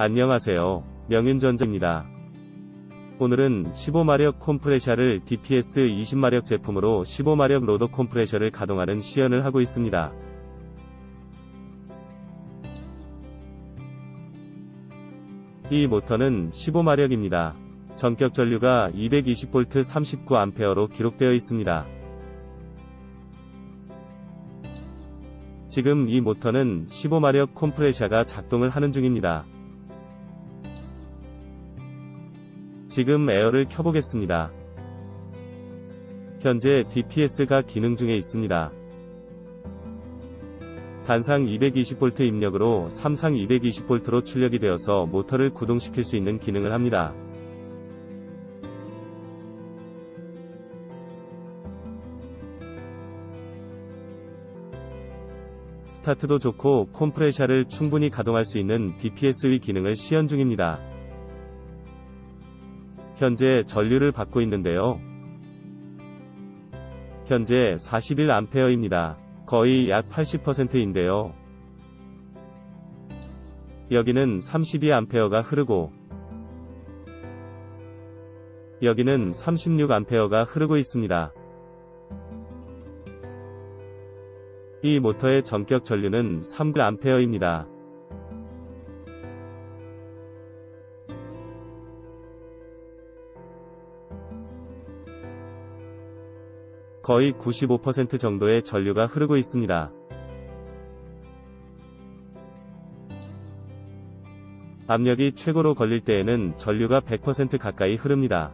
안녕하세요. 명윤전자입니다. 오늘은 15마력 콤프레셔를 DPS 20마력 제품으로 15마력 로더 콤프레셔를 가동하는 시연을 하고 있습니다. 이 모터는 15마력입니다. 전격 전류가 220V 39A로 기록되어 있습니다. 지금 이 모터는 15마력 콤프레셔가 작동을 하는 중입니다. 지금 에어를 켜보겠습니다. 현재 DPS가 기능 중에 있습니다. 단상 220V 입력으로 3상 220V로 출력이 되어서 모터를 구동시킬 수 있는 기능을 합니다. 스타트도 좋고 콤프레셔를 충분히 가동할 수 있는 DPS의 기능을 시연 중입니다. 현재 전류를 받고 있는데요. 현재 41A입니다. 거의 약 80%인데요. 여기는 32A가 흐르고 여기는 36A가 흐르고 있습니다. 이 모터의 전격 전류는 3A입니다. 거의 95% 정도의 전류가 흐르고 있습니다. 압력이 최고로 걸릴 때에는 전류가 100% 가까이 흐릅니다.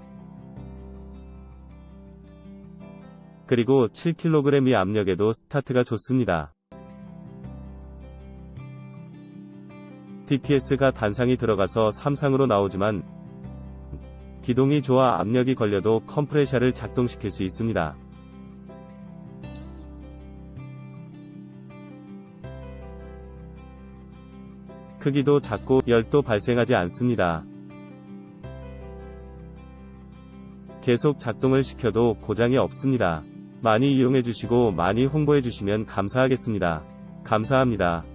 그리고 7kg의 압력에도 스타트가 좋습니다. DPS가 단상이 들어가서 3상으로 나오지만 기동이 좋아 압력이 걸려도 컴프레셔를 작동시킬 수 있습니다. 크기도 작고 열도 발생하지 않습니다. 계속 작동을 시켜도 고장이 없습니다. 많이 이용해 주시고 많이 홍보해 주시면 감사하겠습니다. 감사합니다.